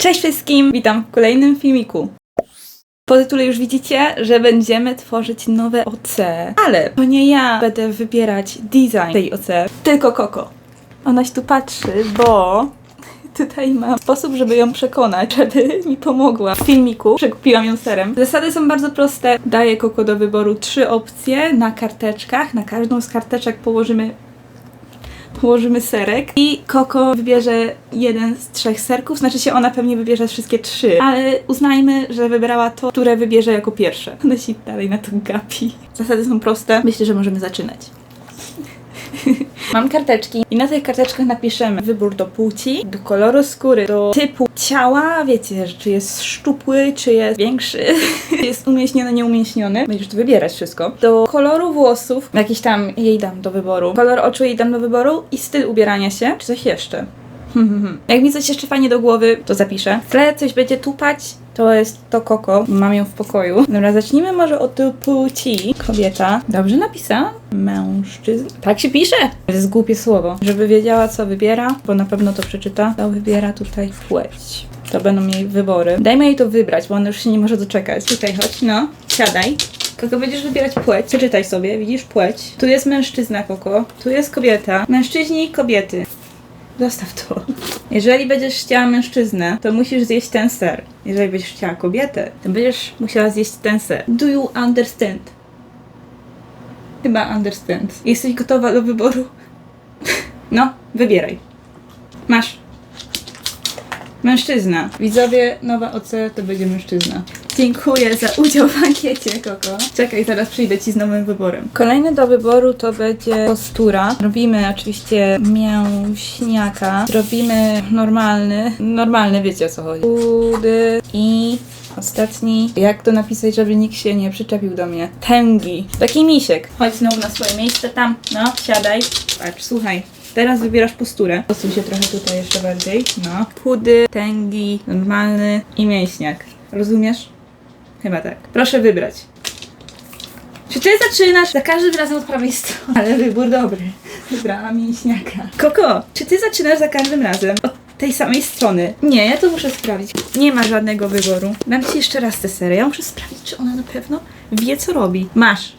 Cześć wszystkim, witam w kolejnym filmiku. Po tytule już widzicie, że będziemy tworzyć nowe OC, ale to nie ja będę wybierać design tej OC, tylko Koko. Ona się tu patrzy, bo tutaj mam sposób, żeby ją przekonać, żeby mi pomogła. W filmiku przekupiłam ją serem. Zasady są bardzo proste. Daję Koko do wyboru trzy opcje na karteczkach. Na każdą z karteczek położymy położymy serek i Koko wybierze jeden z trzech serków, znaczy się ona pewnie wybierze wszystkie trzy, ale uznajmy, że wybrała to, które wybierze jako pierwsze. Ona się dalej na to gapi. Zasady są proste, myślę, że możemy zaczynać. Mam karteczki i na tych karteczkach napiszemy wybór do płci, do koloru skóry, do typu ciała, wiecie, czy jest szczupły, czy jest większy, jest umięśniony, nieumięśniony. Będziesz to wybierać wszystko. Do koloru włosów, jakiś tam jej dam do wyboru. Kolor oczu jej dam do wyboru i styl ubierania się, czy coś jeszcze. Jak mi coś jeszcze fajnie do głowy, to zapiszę. W tle coś będzie tupać, to jest to Koko. Mam ją w pokoju. Dobra, zacznijmy może od płci. Kobieta. Dobrze napisałam? Mężczyzna. Tak się pisze! To jest głupie słowo. Żeby wiedziała, co wybiera, bo na pewno to przeczyta, to wybiera tutaj płeć. To będą jej wybory. Dajmy jej to wybrać, bo ona już się nie może doczekać. Tutaj chodź, no. Siadaj. Koko, będziesz wybierać płeć. Przeczytaj sobie, widzisz płeć. Tu jest mężczyzna, Koko. Tu jest kobieta. Mężczyźni kobiety. Zostaw to. Jeżeli będziesz chciała mężczyznę, to musisz zjeść ten ser. Jeżeli będziesz chciała kobietę, to będziesz musiała zjeść ten ser. Do you understand? Chyba understand. Jesteś gotowa do wyboru? No, wybieraj. Masz. Mężczyzna. Widzowie, nowa OC to będzie mężczyzna. Dziękuję za udział w ankiecie, Koko. Czekaj, zaraz przyjdę ci z nowym wyborem. Kolejny do wyboru to będzie postura. Robimy oczywiście mięśniaka. Zrobimy normalny. Normalny, wiecie o co chodzi. Chudy i ostatni. Jak to napisać, żeby nikt się nie przyczepił do mnie? Tęgi. Taki misiek. Chodź znowu na swoje miejsce tam. No, siadaj. Patrz, słuchaj. Teraz wybierasz posturę. Posuń się trochę tutaj jeszcze bardziej. No. Chudy, tęgi, normalny i mięśniak. Rozumiesz? Chyba tak. Proszę wybrać. Czy ty zaczynasz za każdym razem od prawej strony? Ale wybór dobry. Wybrałam mięśniaka. Koko, czy ty zaczynasz za każdym razem od tej samej strony? Nie, ja to muszę sprawdzić. Nie ma żadnego wyboru. Dam ci jeszcze raz tę serię. Ja muszę sprawdzić, czy ona na pewno wie, co robi. Masz.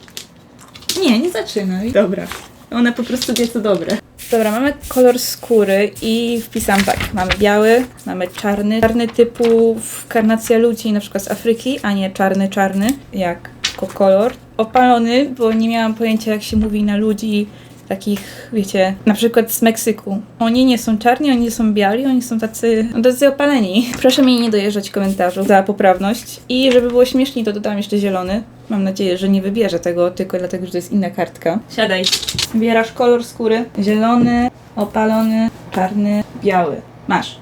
Nie, nie zaczynaj. Dobra. Ona po prostu wie, co dobre. Dobra, mamy kolor skóry i wpisam tak. Mamy biały, mamy czarny. Czarny typu karnacja ludzi, na przykład z Afryki, a nie czarny, czarny, jak kolor. Opalony, bo nie miałam pojęcia, jak się mówi na ludzi takich, wiecie, na przykład z Meksyku. Oni nie są czarni, oni nie są biali, oni są tacy, no, tacy opaleni. Proszę mi nie dojeżdżać komentarzu za poprawność. I żeby było śmieszniej, to dodam jeszcze zielony. Mam nadzieję, że nie wybierze tego tylko dlatego, że to jest inna kartka. Siadaj. Wybierasz kolor skóry. Zielony, opalony, czarny, biały. Masz.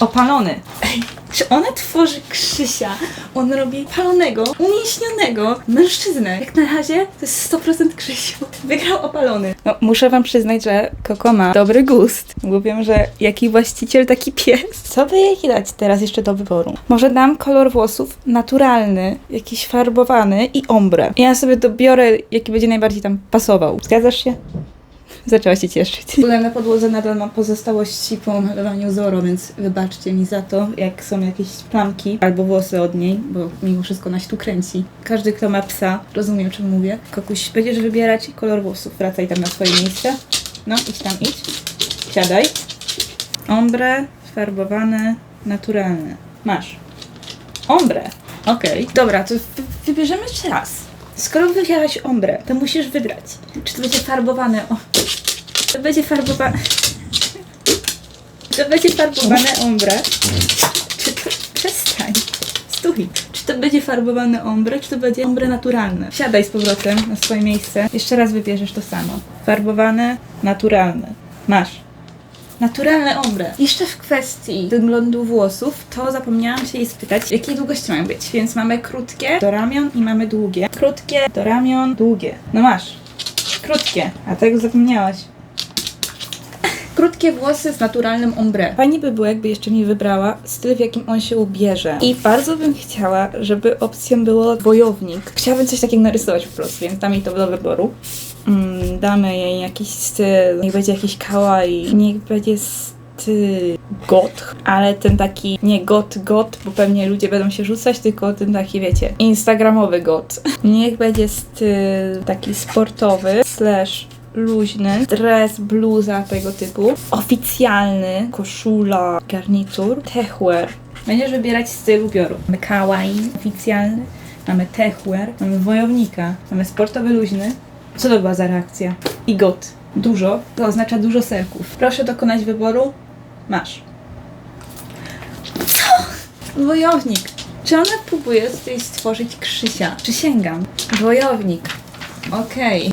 Opalony. Ej, czy ona tworzy Krzysia? On robi palonego, umięśnionego mężczyznę. Jak na razie to jest 100% Krzysiu. Wygrał opalony. No, muszę wam przyznać, że Koko ma dobry gust. Mówię, że jaki właściciel, taki pies. Co by jej dać teraz jeszcze do wyboru? Może dam kolor włosów naturalny, jakiś farbowany i ombre. Ja sobie dobiorę, jaki będzie najbardziej tam pasował. Zgadzasz się? Zaczęła się cieszyć. Ogóle na podłodze nadal mam pozostałości po malowaniu Zoro, więc wybaczcie mi za to, jak są jakieś plamki albo włosy od niej, bo mimo wszystko ona się tu kręci. Każdy, kto ma psa, rozumie o czym mówię. Kokuś, będziesz wybierać kolor włosów. Wracaj tam na swoje miejsce. No, idź tam, idź. Siadaj. Ombre, farbowane, naturalne. Masz. Ombre. Okej. Dobra, to wy- wybierzemy jeszcze raz. Skoro wybrałaś ombre, to musisz wybrać. Czy to będzie farbowane? O. To będzie farbowane. To będzie farbowane ombre. Czy to. Przestań. Stój. Czy to będzie farbowane ombre, czy to będzie ombre naturalne? Siadaj z powrotem na swoje miejsce. Jeszcze raz wybierzesz to samo. Farbowane, naturalne. Masz. Naturalne ombre. Jeszcze w kwestii wyglądu włosów, to zapomniałam się jej spytać, jakiej długości mają być. Więc mamy krótkie do ramion i mamy długie. Krótkie do ramion, długie. No masz. Krótkie. A tego zapomniałaś. Krótkie włosy z naturalnym ombre. Fajnie by było, jakby jeszcze mi wybrała styl, w jakim on się ubierze. I bardzo bym chciała, żeby opcją było wojownik. Chciałabym coś takiego narysować po prostu, więc dam jej to do wyboru. Damy jej jakiś styl, niech będzie jakiś kawaii, niech będzie y, got, ale ten taki nie got, got, bo pewnie ludzie będą się rzucać, tylko ten taki, wiecie, instagramowy got. Niech będzie styl taki sportowy, slash luźny, dres, bluza tego typu, oficjalny, koszula, garnitur, techwear. Będziesz wybierać styl ubioru. Mamy kawaii oficjalny, mamy techwear, mamy wojownika, mamy sportowy luźny. Co to była za reakcja? I got. Dużo, to oznacza dużo serków. Proszę dokonać wyboru. Masz. Co? Wojownik. Czy ona próbuje tutaj stworzyć Krzysia? Przysięgam. Wojownik. Okej.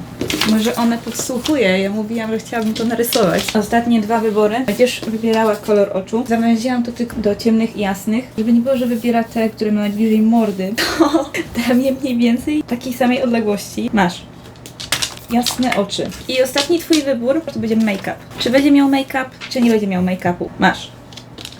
Może ona podsłuchuje. Ja mówiłam, że chciałabym to narysować. Ostatnie dwa wybory. Będziesz wybierała kolor oczu. Zamęziłam to tylko do ciemnych i jasnych. Żeby nie było, że wybiera te, które ma najbliżej mordy. To dam je mniej więcej takiej samej odległości. Masz. Jasne oczy. I ostatni twój wybór to będzie make-up. Czy będzie miał make-up, czy nie będzie miał make-upu? Masz.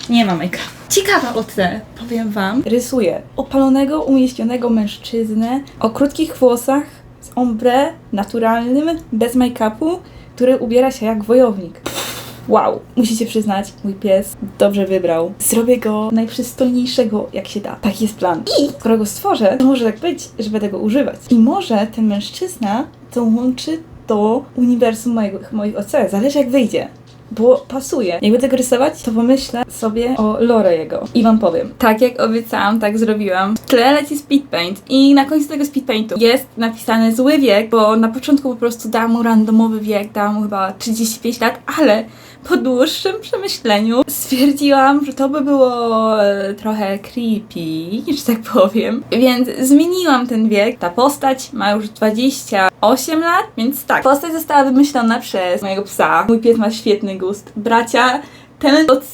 Nie ma make-upu. Ciekawa o te, powiem wam. Rysuję opalonego, umieśnionego mężczyznę o krótkich włosach, z ombre, naturalnym, bez make-upu, który ubiera się jak wojownik. Wow, musicie przyznać, mój pies dobrze wybrał. Zrobię go najprzystojniejszego, jak się da. Taki jest plan. I skoro go stworzę, to może tak być, że będę go używać. I może ten mężczyzna dołączy do uniwersum mojego, moich OC. Zależy jak wyjdzie. Bo pasuje. Jak będę go rysować, to pomyślę sobie o lore jego. I wam powiem. Tak jak obiecałam, tak zrobiłam. W tle leci speed paint i na końcu tego speed paintu jest napisany zły wiek, bo na początku po prostu dałam mu randomowy wiek, dałam mu chyba 35 lat, ale po dłuższym przemyśleniu stwierdziłam, że to by było e, trochę creepy, że tak powiem. Więc zmieniłam ten wiek. Ta postać ma już 28 lat, więc tak. Postać została wymyślona przez mojego psa. Mój pies ma świetny gust. Bracia, ten OC,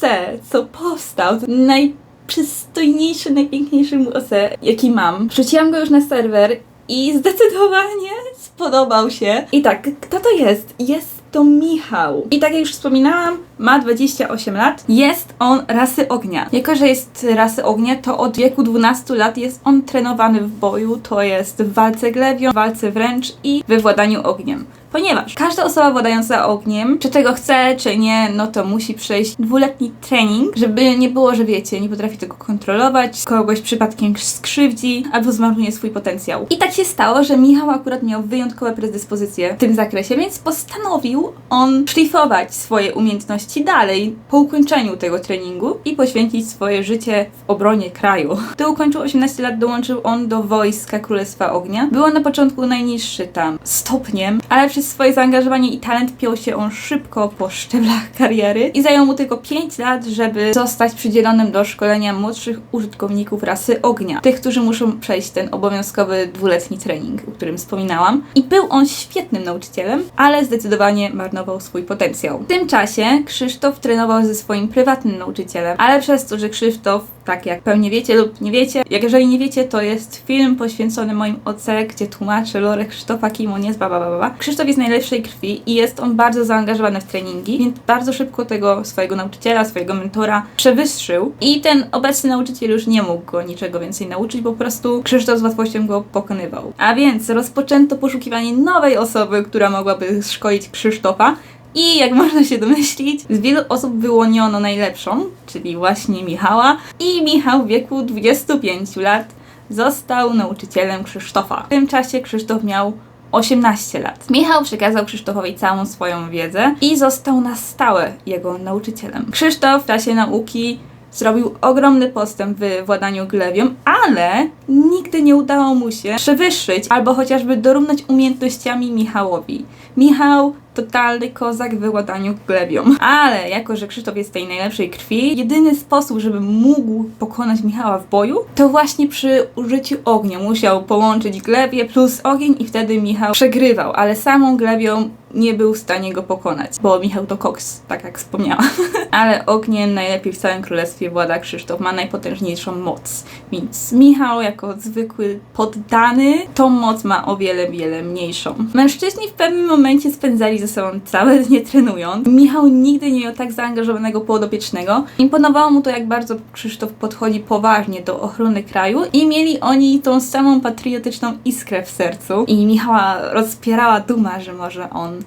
co powstał, to najprzystojniejszy, najpiękniejszy mój OC, jaki mam. Wrzuciłam go już na serwer i zdecydowanie spodobał się. I tak, kto to jest? Jest to Michał. I tak jak już wspominałam, ma 28 lat. Jest on rasy ognia. Jako, że jest rasy ognia, to od wieku 12 lat jest on trenowany w boju, to jest w walce glewią, w walce wręcz i we władaniu ogniem. Ponieważ każda osoba władająca ogniem, czy tego chce, czy nie, no to musi przejść dwuletni trening, żeby nie było, że wiecie, nie potrafi tego kontrolować, kogoś przypadkiem skrzywdzi albo zmarnuje swój potencjał. I tak się stało, że Michał akurat miał wyjątkowe predyspozycje w tym zakresie, więc postanowił on szlifować swoje umiejętności dalej po ukończeniu tego treningu i poświęcić swoje życie w obronie kraju. Gdy ukończył 18 lat, dołączył on do wojska Królestwa Ognia. Było na początku najniższy tam stopniem, ale przez swoje zaangażowanie i talent piął się on szybko po szczeblach kariery i zajęło mu tylko 5 lat, żeby zostać przydzielonym do szkolenia młodszych użytkowników rasy ognia. Tych, którzy muszą przejść ten obowiązkowy dwuletni trening, o którym wspominałam. I był on świetnym nauczycielem, ale zdecydowanie marnował swój potencjał. W tym czasie Krzysztof trenował ze swoim prywatnym nauczycielem, ale przez to, że Krzysztof, tak jak pewnie wiecie lub nie wiecie, jak jeżeli nie wiecie, to jest film poświęcony moim OC, gdzie tłumaczę lore Krzysztofa, kim on jest, bla, bla, bla, bla. Krzysztof jest najlepszej krwi i jest on bardzo zaangażowany w treningi, więc bardzo szybko tego swojego nauczyciela, swojego mentora przewyższył i ten obecny nauczyciel już nie mógł go niczego więcej nauczyć, po prostu Krzysztof z łatwością go pokonywał. A więc rozpoczęto poszukiwanie nowej osoby, która mogłaby szkolić Krzysztofa, i jak można się domyślić, z wielu osób wyłoniono najlepszą, czyli właśnie Michała. I Michał w wieku 25 lat został nauczycielem Krzysztofa. W tym czasie Krzysztof miał 18 lat. Michał przekazał Krzysztofowi całą swoją wiedzę i został na stałe jego nauczycielem. Krzysztof w czasie nauki zrobił ogromny postęp w władaniu glewią, ale nigdy nie udało mu się przewyższyć albo chociażby dorównać umiejętnościami Michałowi. Michał totalny kozak w władaniu glewią. Ale jako, że Krzysztof jest tej najlepszej krwi, jedyny sposób, żeby mógł pokonać Michała w boju, to właśnie przy użyciu ognia. Musiał połączyć glewie plus ogień i wtedy Michał przegrywał, ale samą glewią nie był w stanie go pokonać, bo Michał to koks, tak jak wspomniałam. ale ogniem najlepiej w całym królestwie włada Krzysztof, ma najpotężniejszą moc. Więc Michał jako zwykły poddany, tą moc ma o wiele, wiele mniejszą. Mężczyźni w pewnym momencie spędzali ze sobą całe dnie trenując. Michał nigdy nie miał tak zaangażowanego podopiecznego. Imponowało mu to, jak bardzo Krzysztof podchodzi poważnie do ochrony kraju i mieli oni tą samą patriotyczną iskrę w sercu. I Michała rozpierała duma, że może on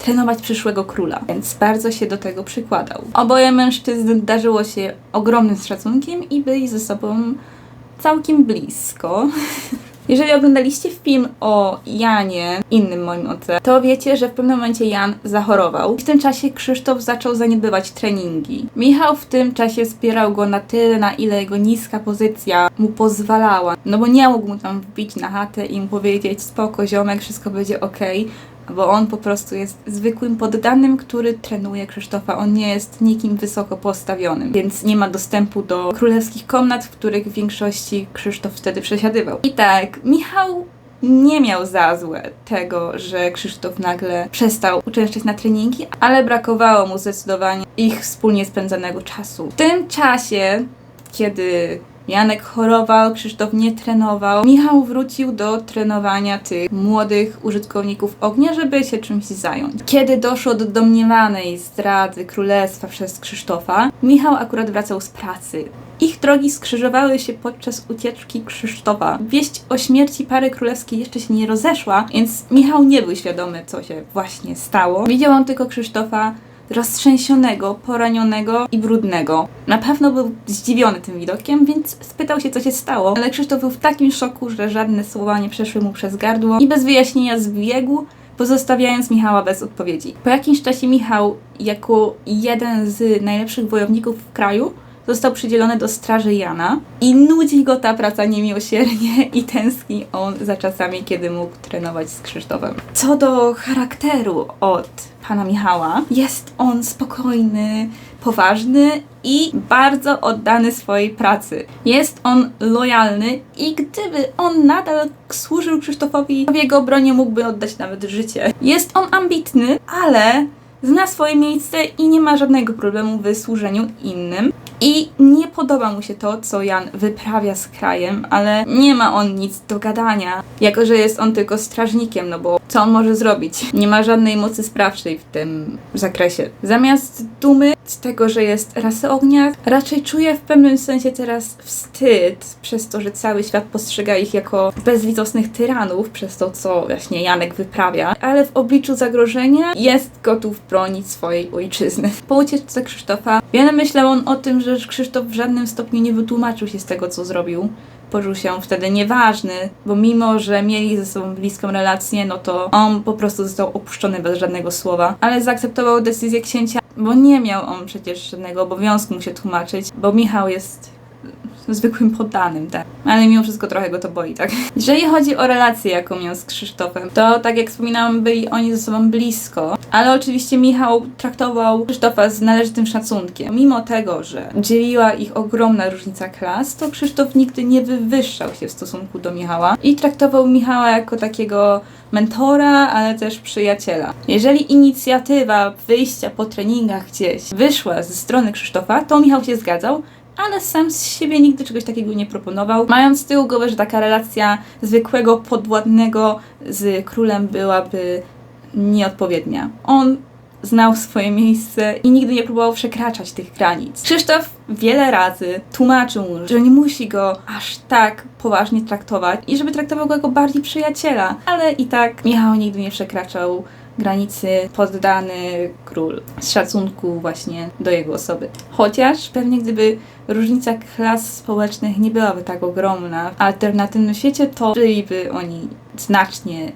trenować przyszłego króla, więc bardzo się do tego przykładał. Oboje mężczyzn darzyło się ogromnym szacunkiem i byli ze sobą całkiem blisko. Jeżeli oglądaliście film o Janie, innym moim ojcem, to wiecie, że w pewnym momencie Jan zachorował. W tym czasie Krzysztof zaczął zaniedbywać treningi. Michał w tym czasie wspierał go na tyle, na ile jego niska pozycja mu pozwalała. No bo nie mógł mu tam wbić na chatę i mu powiedzieć spoko ziomek, wszystko będzie okej bo on po prostu jest zwykłym poddanym, który trenuje Krzysztofa. On nie jest nikim wysoko postawionym, więc nie ma dostępu do królewskich komnat, w których w większości Krzysztof wtedy przesiadywał. I tak, Michał nie miał za złe tego, że Krzysztof nagle przestał uczęszczać na treningi, ale brakowało mu zdecydowanie ich wspólnie spędzanego czasu. W tym czasie, kiedy Janek chorował, Krzysztof nie trenował. Michał wrócił do trenowania tych młodych użytkowników ognia, żeby się czymś zająć. Kiedy doszło do domniemanej zdrady królestwa przez Krzysztofa, Michał akurat wracał z pracy. Ich drogi skrzyżowały się podczas ucieczki Krzysztofa. Wieść o śmierci pary królewskiej jeszcze się nie rozeszła, więc Michał nie był świadomy, co się właśnie stało. Widział on tylko Krzysztofa roztrzęsionego, poranionego i brudnego. Na pewno był zdziwiony tym widokiem, więc spytał się, co się stało, ale Krzysztof był w takim szoku, że żadne słowa nie przeszły mu przez gardło i bez wyjaśnienia zbiegł, pozostawiając Michała bez odpowiedzi. Po jakimś czasie Michał, jako jeden z najlepszych wojowników w kraju, został przydzielony do straży Jana i nudzi go ta praca niemiłosiernie i tęskni on za czasami, kiedy mógł trenować z Krzysztofem. Co do charakteru od pana Michała, jest on spokojny, poważny i bardzo oddany swojej pracy. Jest on lojalny i gdyby on nadal służył Krzysztofowi, w jego obronie mógłby oddać nawet życie. Jest on ambitny, ale zna swoje miejsce i nie ma żadnego problemu w służeniu innym. I nie podoba mu się to, co Jan wyprawia z krajem, ale nie ma on nic do gadania, jako że jest on tylko strażnikiem, no bo co on może zrobić? Nie ma żadnej mocy sprawczej w tym zakresie. Zamiast dumy z tego, że jest rasy ognia, raczej czuje w pewnym sensie teraz wstyd przez to, że cały świat postrzega ich jako bezlitosnych tyranów, przez to, co właśnie Janek wyprawia, ale w obliczu zagrożenia jest gotów bronić swojej ojczyzny. Po ucieczce Krzysztofa wiele myślał on o tym, że Krzysztof w żadnym stopniu nie wytłumaczył się z tego, co zrobił. Poczuł się wtedy nieważny, bo mimo, że mieli ze sobą bliską relację, no to on po prostu został opuszczony bez żadnego słowa. Ale zaakceptował decyzję księcia, bo nie miał on przecież żadnego obowiązku mu się tłumaczyć, bo Michał jest zwykłym poddanym, tak. Ale mimo wszystko trochę go to boi, tak. Jeżeli chodzi o relację, jaką miał z Krzysztofem, to tak jak wspominałam, byli oni ze sobą blisko, ale oczywiście Michał traktował Krzysztofa z należytym szacunkiem. Mimo tego, że dzieliła ich ogromna różnica klas, to Krzysztof nigdy nie wywyższał się w stosunku do Michała i traktował Michała jako takiego mentora, ale też przyjaciela. Jeżeli inicjatywa wyjścia po treningach gdzieś wyszła ze strony Krzysztofa, to Michał się zgadzał, ale sam z siebie nigdy czegoś takiego nie proponował, mając z tyłu głowy, że taka relacja zwykłego podwładnego z królem byłaby nieodpowiednia. On znał swoje miejsce i nigdy nie próbował przekraczać tych granic. Krzysztof wiele razy tłumaczył mu, że nie musi go aż tak poważnie traktować i żeby traktował go jako bardziej przyjaciela, ale i tak Michał nigdy nie przekraczał granicy poddany król z szacunku właśnie do jego osoby. Chociaż pewnie gdyby różnica klas społecznych nie byłaby tak ogromna w alternatywnym świecie, to byliby oni znacznie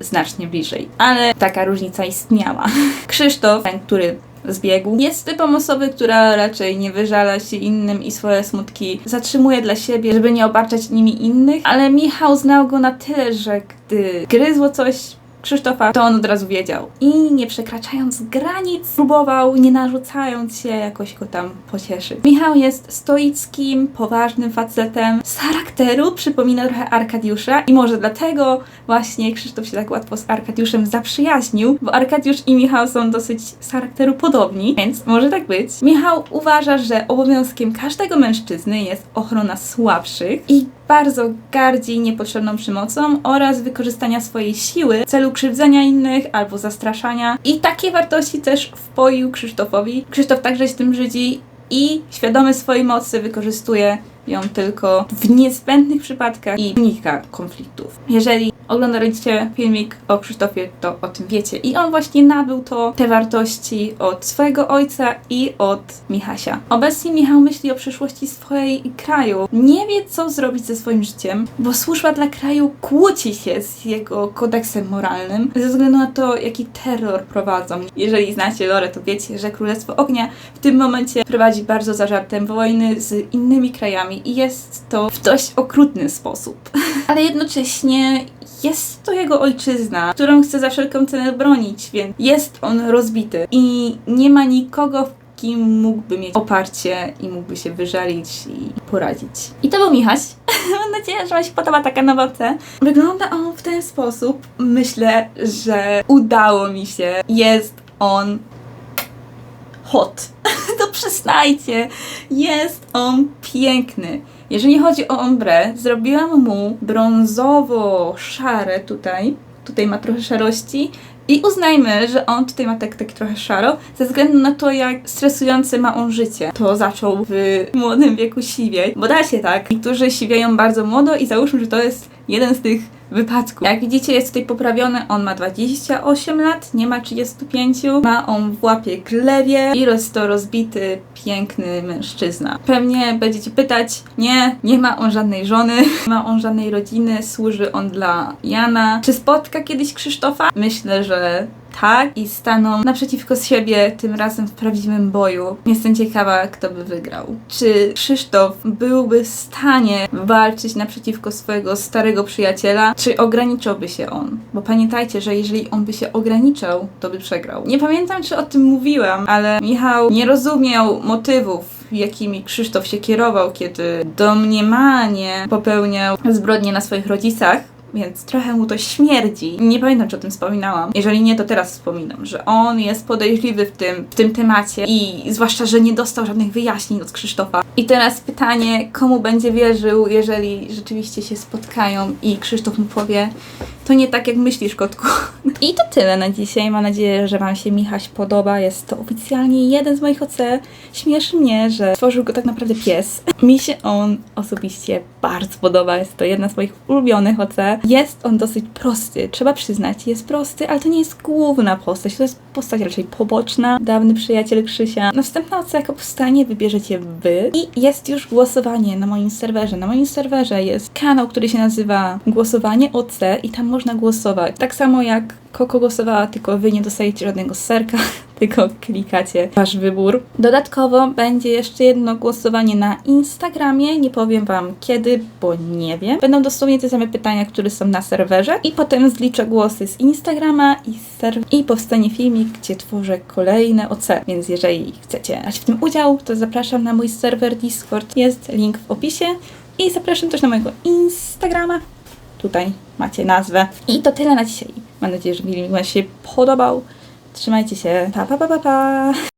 znacznie bliżej. Ale taka różnica istniała. Krzysztof, który zbiegł. Jest typem osoby, która raczej nie wyżala się innym i swoje smutki zatrzymuje dla siebie, żeby nie obarczać nimi innych, ale Michał znał go na tyle, że gdy gryzło coś Krzysztofa, to on od razu wiedział. I nie przekraczając granic, próbował, nie narzucając się, jakoś go tam pocieszyć. Michał jest stoickim, poważnym facetem. Z charakteru przypomina trochę Arkadiusza i może dlatego właśnie Krzysztof się tak łatwo z Arkadiuszem zaprzyjaźnił, bo Arkadiusz i Michał są dosyć z charakteru podobni, więc może tak być. Michał uważa, że obowiązkiem każdego mężczyzny jest ochrona słabszych i bardzo gardzi niepotrzebną przemocą oraz wykorzystania swojej siły w celu krzywdzenia innych albo zastraszania. I takie wartości też wpoił Krzysztofowi. Krzysztof także się tym żydzi i świadomy swojej mocy wykorzystuje ją tylko w niezbędnych przypadkach i unika konfliktów. Jeżeli oglądaliście filmik o Krzysztofie, to o tym wiecie. I on właśnie nabył to, te wartości od swojego ojca i od Michasia. Obecnie Michał myśli o przyszłości swojej kraju. Nie wie, co zrobić ze swoim życiem, bo służba dla kraju kłóci się z jego kodeksem moralnym ze względu na to, jaki terror prowadzą. Jeżeli znacie lore, to wiecie, że Królestwo Ognia w tym momencie prowadzi bardzo zażartem wojny z innymi krajami i jest to w dość okrutny sposób. Ale jednocześnie jest to jego ojczyzna, którą chce za wszelką cenę bronić, więc jest on rozbity i nie ma nikogo, w kim mógłby mieć oparcie i mógłby się wyżalić i poradzić. I to był Michaś. Mam nadzieję, że Wam się podoba taka nowa C. Wygląda on w ten sposób. Myślę, że udało mi się. Jest on hot. to przyznajcie, jest on piękny. Jeżeli chodzi o ombre, zrobiłam mu brązowo-szare tutaj. Tutaj ma trochę szarości. I uznajmy, że on tutaj ma tak, tak trochę szaro, ze względu na to, jak stresujące ma on życie. To zaczął w młodym wieku siwieć, bo da się tak. Niektórzy siwieją bardzo młodo i załóżmy, że to jest jeden z tych wypadków. Jak widzicie, jest tutaj poprawiony. On ma 28 lat, nie ma 35. Ma on w łapie glewie i jest to rozbity, piękny mężczyzna. Pewnie będziecie pytać, nie, nie ma on żadnej żony, nie ma on żadnej rodziny, służy on dla Jana. Czy spotka kiedyś Krzysztofa? Myślę, że tak i staną naprzeciwko siebie, tym razem w prawdziwym boju. Jestem ciekawa, kto by wygrał. Czy Krzysztof byłby w stanie walczyć naprzeciwko swojego starego przyjaciela, czy ograniczałby się on? Bo pamiętajcie, że jeżeli on by się ograniczał, to by przegrał. Nie pamiętam, czy o tym mówiłam, ale Michał nie rozumiał motywów jakimi Krzysztof się kierował, kiedy domniemanie popełniał zbrodnie na swoich rodzicach, więc trochę mu to śmierdzi. Nie pamiętam, czy o tym wspominałam. Jeżeli nie, to teraz wspominam, że on jest podejrzliwy w tym, w tym temacie i zwłaszcza, że nie dostał żadnych wyjaśnień od Krzysztofa. I teraz pytanie, komu będzie wierzył, jeżeli rzeczywiście się spotkają i Krzysztof mu powie, to nie tak jak myślisz, kotku. I to tyle na dzisiaj. Mam nadzieję, że Wam się Michaś podoba. Jest to oficjalnie jeden z moich OC. Śmieszy mnie, że stworzył go tak naprawdę pies. Mi się on osobiście bardzo podoba. Jest to jedna z moich ulubionych OC. Jest on dosyć prosty, trzeba przyznać. Jest prosty, ale to nie jest główna postać. To jest postać raczej poboczna. Dawny przyjaciel Krzysia. Następna OC, jaka powstanie, wybierzecie Wy. I jest już głosowanie na moim serwerze. Na moim serwerze jest kanał, który się nazywa Głosowanie OC i tam można głosować. Tak samo jak Koko głosowała, tylko wy nie dostajecie żadnego serka, tylko klikacie wasz wybór. Dodatkowo będzie jeszcze jedno głosowanie na Instagramie. Nie powiem wam kiedy, bo nie wiem. Będą dosłownie te same pytania, które są na serwerze. I potem zliczę głosy z Instagrama i z serw- i powstanie filmik, gdzie tworzę kolejne OC. Więc jeżeli chcecie brać w tym udział, to zapraszam na mój serwer Discord. Jest link w opisie. I zapraszam też na mojego Instagrama. Tutaj macie nazwę. I to tyle na dzisiaj. Mam nadzieję, że film Wam się podobał. Trzymajcie się. Pa, pa, pa, pa, pa.